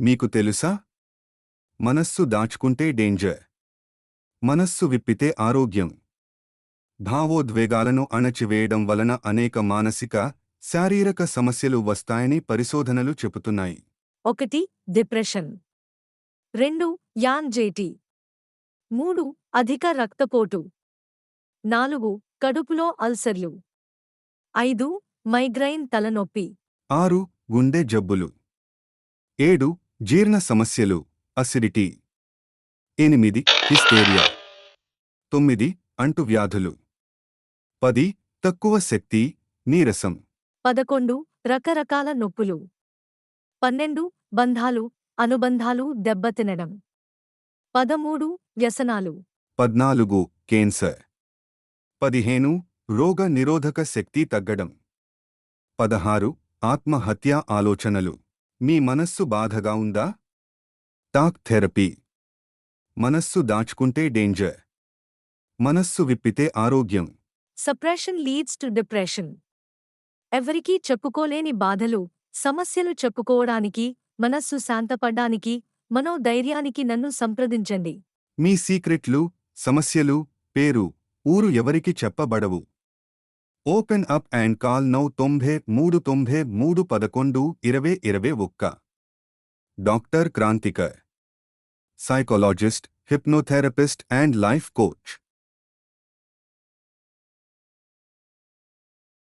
మీకు తెలుసా? మనస్సు దాచుకుంటే డేంజర్. మనస్సు విప్పితే ఆరోగ్యం. భావోద్వేగాలను అణచివేయడం వలన అనేక మానసిక శారీరక సమస్యలు వస్తాయని పరిశోధనలు చెబుతున్నాయి. ఒకటి డిప్రెషన్. రెండు యాంగ్జైటీ. మూడు అధిక రక్తపోటు. నాలుగు కడుపులో అల్సర్లు. ఐదు మైగ్రైన్ తలనొప్పి. ఆరు గుండె జబ్బులు. ఏడు జీర్ణ సమస్యలు అసిడిటీ ఎనిమిది హిస్టేరియా తొమ్మిది అంటువ్యాధులు. పది తక్కువ శక్తి నీరసం. పదకొండు రకరకాల నొప్పులు. పన్నెండు బంధాలు అనుబంధాలు దెబ్బతినడం. పదమూడు వ్యసనాలు. పద్నాలుగు కేన్సర్ పదిహేను రోగ నిరోధక శక్తి తగ్గడం. పదహారు ఆత్మహత్యా ఆలోచనలు. మీ మనస్సు బాధగా ఉందా? Talk therapy. మనస్సు దాచుకుంటే డేంజర్. మనస్సు విప్పితే ఆరోగ్యం. Suppression leads to depression. ఎవరికీ చెప్పుకోలేని బాధలు సమస్యలు చెప్పుకోవడానికి మనస్సు శాంతపడ్డానికి మనోధైర్యానికి నన్ను సంప్రదించండి. మీ సీక్రెట్లు సమస్యలు పేరు ఊరు ఎవరికి చెప్పబడవు. open up and call now తొంభై మూడు తొంభై మూడు పదకొండు ఇరవై ఇరవై ఒక్క doctor Krantikar psychologist hypnotherapist and life coach